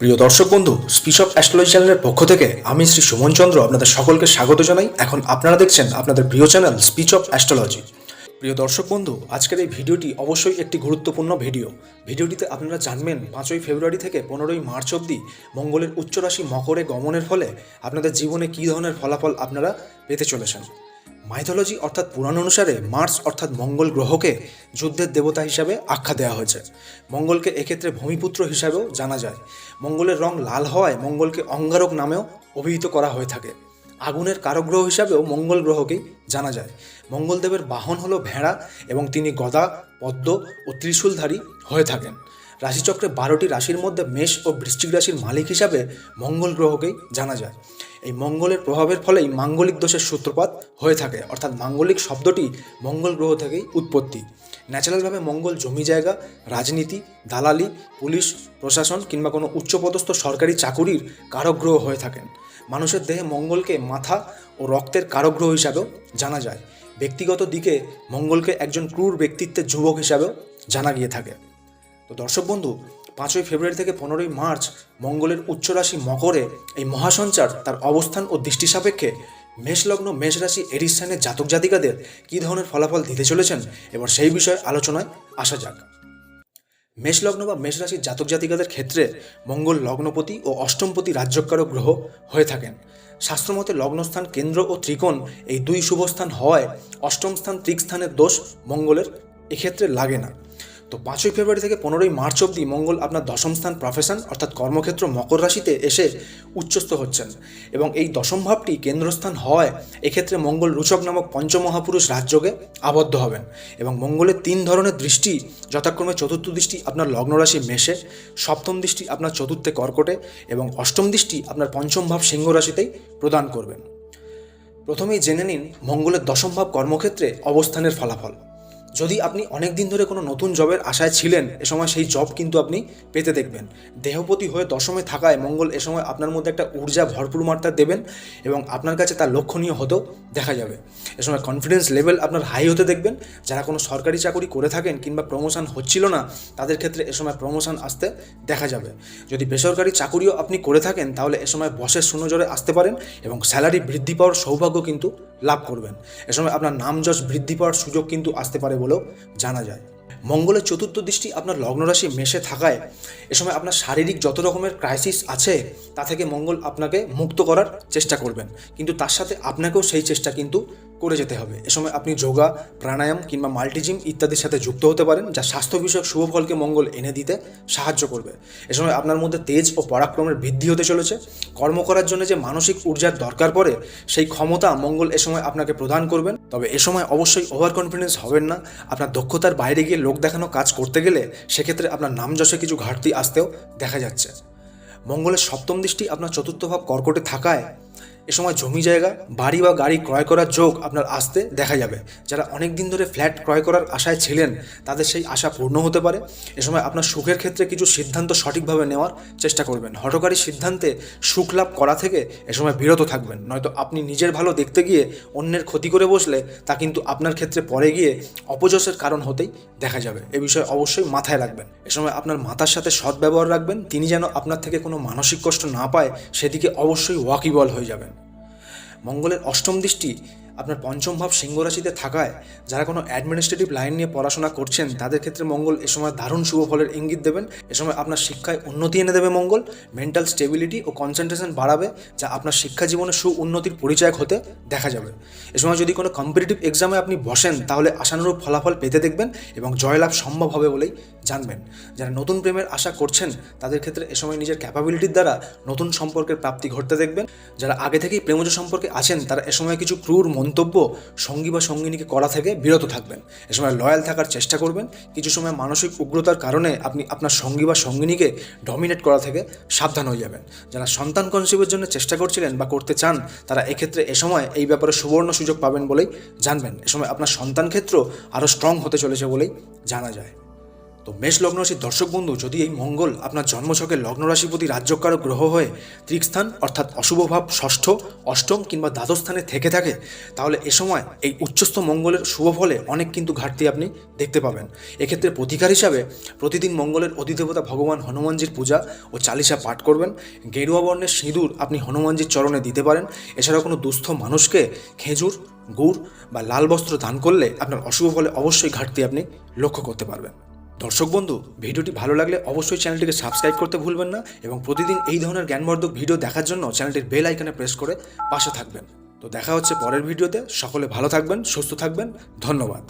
প্রিয় দর্শক বন্ধু স্পিচ অফ অ্যাস্ট্রোলজি চ্যানেলের পক্ষ থেকে আমি শ্রী সুমন চন্দ্র আপনাদের সকলকে স্বাগত জানাই। এখন আপনারা দেখছেন আপনাদের প্রিয় চ্যানেল স্পিচ অফ অ্যাস্ট্রোলজি প্রিয় দর্শক বন্ধু, আজকের এই ভিডিওটি অবশ্যই একটি গুরুত্বপূর্ণ ভিডিও। ভিডিওটিতে আপনারা জানবেন, পাঁচই ফেব্রুয়ারি থেকে পনেরোই মার্চ অবধি মঙ্গলের উচ্চ রাশি মকরে গমনের ফলে আপনাদের জীবনে কী ধরনের ফলাফল আপনারা পেতে চলেছেন। মাইথোলজি অর্থাৎ পুরাণ অনুসারে মার্স অর্থাৎ মঙ্গল গ্রহকে যুদ্ধের দেবতা হিসাবে আখ্যা দেওয়া হয়েছে। মঙ্গলকে এক্ষেত্রে ভূমিপুত্র হিসাবেও জানা যায়। মঙ্গলের রং লাল হওয়ায় মঙ্গলকে অঙ্গারক নামেও অভিহিত করা হয়ে থাকে। আগুনের কারগ্রহ হিসাবেও মঙ্গল গ্রহকেই জানা যায়। মঙ্গলদেবের বাহন হলো ভেড়া এবং তিনি গদা, পদ্ম ও ত্রিশূলধারী হয়ে থাকেন। রাশিচক্রে বারোটি রাশির মধ্যে মেষ ও বৃশ্চিক রাশির মালিক হিসাবে মঙ্গল গ্রহকেই জানা যায়। এই মঙ্গলের প্রভাবের ফলেই মাঙ্গলিক দোষের সূত্রপাত হয়ে থাকে, অর্থাৎ মাঙ্গলিক শব্দটি মঙ্গল গ্রহ থেকেই উৎপত্তি। ন্যাচারালভাবে মঙ্গল জমি জায়গা, রাজনীতি, দালালি, পুলিশ, প্রশাসন কিংবা কোনো উচ্চপদস্থ সরকারি চাকুরির কারক গ্রহ হয়ে থাকেন। মানুষের দেহে মঙ্গলকে মাথা ও রক্তের কারক গ্রহ হিসাবেও জানা যায়। ব্যক্তিগত দিকে মঙ্গলকে একজন ক্রূর ব্যক্তিত্বের যুবক হিসাবেও জানা গিয়ে থাকে। তো দর্শক বন্ধু, পাঁচই ফেব্রুয়ারি থেকে পনেরোই মার্চ মঙ্গলের উচ্চ রাশি মকরে এই মহাসঞ্চার তার অবস্থান ও দৃষ্টি সাপেক্ষে মেষলগ্ন মেষ রাশি এরিস সাইনের জাতক জাতিকাদের কী ধরনের ফলাফল দিতে চলেছেন? এবার সেই বিষয়ে আলোচনায় আসা যাক। মেষলগ্ন বা মেষ রাশির জাতক জাতিকাদের ক্ষেত্রে মঙ্গল লগ্নপতি ও অষ্টমপতি রাজ্যকারক গ্রহ হয়ে থাকেন। শাস্ত্রমতে লগ্নস্থান কেন্দ্র ও ত্রিকোণ এই দুই শুভস্থান হওয়ায় অষ্টম স্থান ত্রিক স্থানের দোষ মঙ্গলের এক্ষেত্রে লাগে না। তো পাঁচই ফেব্রুয়ারি থেকে পনেরোই মার্চ অবধি মঙ্গল আপনার দশম স্থান প্রফেশন অর্থাৎ কর্মক্ষেত্র মকর রাশিতে এসে উচ্চস্থ হচ্ছেন। এবং এই দশম ভাবটি কেন্দ্রস্থান হওয়ায় এক্ষেত্রে মঙ্গল রুচক নামক পঞ্চমহাপুরুষ রাজযোগে আবদ্ধ হবেন। এবং মঙ্গলের তিন ধরনের দৃষ্টি যথাক্রমে চতুর্থ দৃষ্টি আপনার লগ্ন রাশি মেষে, সপ্তম দৃষ্টি আপনার চতুর্থে কর্কটে, এবং অষ্টম দৃষ্টি আপনার পঞ্চম ভাব সিংহ রাশিতেই প্রদান করবেন। প্রথমেই জেনে নিন মঙ্গলের দশম ভাব কর্মক্ষেত্রে অবস্থানের ফলাফল। যদি আপনি অনেক দিন ধরে কোনো নতুন জবের আশায় ছিলেন, এ সময় সেই জব কিন্তু আপনি পেতে দেখবেন। দেহপতি হয়ে দশমে থাকায় মঙ্গল এ সময় আপনার মধ্যে একটা ঊর্জা ভরপুর মাত্রা দেবেন এবং আপনার কাছে তা লক্ষণীয় হতেও দেখা যাবে। এ সময় কনফিডেন্স লেভেল আপনার হাই হতে দেখবেন। যারা কোনো সরকারি চাকরি করে থাকেন কিংবা প্রমোশন হচ্ছিল না, তাদের ক্ষেত্রে এ সময় প্রমোশন আসতে দেখা যাবে। যদি বেসরকারি চাকরিও আপনি করে থাকেন, তাহলে এ সময় বসের সুনজরে আসতে পারেন এবং স্যালারি বৃদ্ধি পাওয়ার সৌভাগ্য কিন্তু লাভ করবেন। এ সময় আপনার নাম যশ বৃদ্ধি পাওয়ার সুযোগ কিন্তু আসতে পারে বলেও জানা যায়। মঙ্গলের চতুর্থ দৃষ্টি আপনার লগ্নরাশি মেশে থাকায়। এ সময় আপনার শারীরিক যত রকমের ক্রাইসিস আছে তা থেকে মঙ্গল আপনাকে মুক্ত করার চেষ্টা করবেন। কিন্তু তার সাথে আপনাকেও সেই চেষ্টা কিন্তু করে যেতে হবে। এ সময় আপনি যোগা, প্রাণায়াম কিংবা মাল্টিজিম ইত্যাদির সাথে যুক্ত হতে পারেন, যা স্বাস্থ্য বিষয়ক শুভ ফলকে মঙ্গল এনে দিতে সাহায্য করবে। এ সময় আপনার মধ্যে তেজ ও পরাক্রমের বৃদ্ধি হতে চলেছে। কর্ম করার জন্য যে মানসিক ঊর্জার দরকার পড়ে, সেই ক্ষমতা মঙ্গল এ সময় আপনাকে প্রদান করবেন। তবে এ সময় অবশ্যই ওভার কনফিডেন্স হবেন না। আপনার দক্ষতার বাইরে গিয়ে লোক দেখানো কাজ করতে গেলে, সেক্ষেত্রে আপনার নাম যশে কিছু ঘাটতি আসতেও দেখা যাচ্ছে। মঙ্গলের সপ্তম দৃষ্টি আপনার চতুর্থ ভাব কর্কটে থাকায় এ সময় জমি জায়গা, বাড়ি বা গাড়ি ক্রয় করার যোগ আপনার আসতে দেখা যাবে। যারা অনেক দিন ধরে ফ্ল্যাট ক্রয় করার আশায় ছিলেন, তাদের সেই আশা পূর্ণ হতে পারে। এ সময় আপনার সুখের ক্ষেত্রে কিছু সিদ্ধান্ত সঠিকভাবে নেওয়ার চেষ্টা করবেন। হঠকারী সিদ্ধান্তে সুখ লাভ করা থেকে এ সময় বিরত থাকবেন। নয়তো আপনি নিজের ভালো দেখতে গিয়ে অন্যের ক্ষতি করে বসলে তা কিন্তু আপনার ক্ষেত্রে পরে গিয়ে অপযশের কারণ হতেই দেখা যাবে। এ বিষয়ে অবশ্যই মাথায় রাখবেন। এ সময় আপনার মাতার সাথে সৎ ব্যবহার রাখবেন। তিনি যেন আপনার থেকে কোনো মানসিক কষ্ট না পায়, সেদিকে অবশ্যই ওয়াকিবল হয়ে যাবেন। মঙ্গলের অষ্টম দৃষ্টি আপনার পঞ্চম ভাব সিংহ রাশিতে থাকায় যারা কোনো অ্যাডমিনিস্ট্রেটিভ লাইন নিয়ে পড়াশোনা করছেন, তাদের ক্ষেত্রে মঙ্গল এ সময় দারুণ শুভ ফলের ইঙ্গিত দেবেন। এ সময় আপনার শিক্ষায় উন্নতি এনে দেবে মঙ্গল মেন্টাল স্টেবিলিটি ও কনসেন্ট্রেশন বাড়াবে, যা আপনার শিক্ষা জীবনে সু উন্নতির পরিচয় হতে দেখা যাবে। এ সময় যদি কোনো কম্পিটিটিভ এক্সামে আপনি বসেন, তাহলে আশানুরূপ ফলাফল পেতে দেখবেন এবং জয়লাভ সম্ভব হবে বলেই জানবেন। যারা নতুন প্রেমের আশা করছেন, তাদের ক্ষেত্রে এ সময় নিজের ক্যাপাবিলিটির দ্বারা নতুন সম্পর্কের প্রাপ্তি ঘটতে দেখবেন। যারা আগে থেকেই প্রেমজ সম্পর্কে আছেন, তারা এ সময় কিছু ক্রূর মন্তব্য সঙ্গী বা সঙ্গিনীকে করা থেকে বিরত থাকবেন। এ সময় লয়াল থাকার চেষ্টা করবেন। কিছু সময় মানসিক উগ্রতার কারণে আপনি আপনার সঙ্গী বা সঙ্গিনীকে ডমিনেট করা থেকে সাবধান হয়ে যাবেন। যারা সন্তান কনসিভের জন্য চেষ্টা করছিলেন বা করতে চান, তারা এক্ষেত্রে এ সময় এই ব্যাপারে সুবর্ণ সুযোগ পাবেন বলেই জানবেন। এ সময় আপনার সন্তান ক্ষেত্র আরও স্ট্রং হতে চলেছে বলেই জানা যায়। তো মেষ লগ্ন রাশির দর্শক বন্ধু, যদি এই মঙ্গল আপনার জন্মছকের লগ্ন রাশিপতি রাজ্যকারক গ্রহ হয়ে ত্রিকস্থান অর্থাৎ অশুভ ভাব ষষ্ঠ, অষ্টম কিংবা দ্বাদশ স্থানে থেকে থাকে, তাহলে এ সময় এই উচ্চস্থ মঙ্গলের শুভ ফলে অনেক কিন্তু ঘাটতি আপনি দেখতে পাবেন। এক্ষেত্রে প্রতিকার হিসাবে প্রতিদিন মঙ্গলের অধিদেবতা ভগবান হনুমানজির পূজা ও চালিসা পাঠ করবেন। গেরুয়া বর্ণের সিঁদুর আপনি হনুমানজির চরণে দিতে পারেন। এছাড়াও কোনো দুস্থ মানুষকে খেজুর, গুড় বা লাল বস্ত্র দান করলে আপনার অশুভ ফলে অবশ্যই ঘাটতি আপনি লক্ষ্য করতে পারবেন। দর্শক বন্ধু, ভিডিওটি ভালো লাগলে অবশ্যই চ্যানেলটিকে সাবস্ক্রাইব করতে ভুলবেন না এবং প্রতিদিন এই ধরনের জ্ঞানবর্ধক ভিডিও দেখার জন্য চ্যানেলটির বেল আইকনে প্রেস করে পাশে থাকবেন। তো দেখা হচ্ছে পরের ভিডিওতে। সকলে ভালো থাকবেন, সুস্থ থাকবেন। ধন্যবাদ।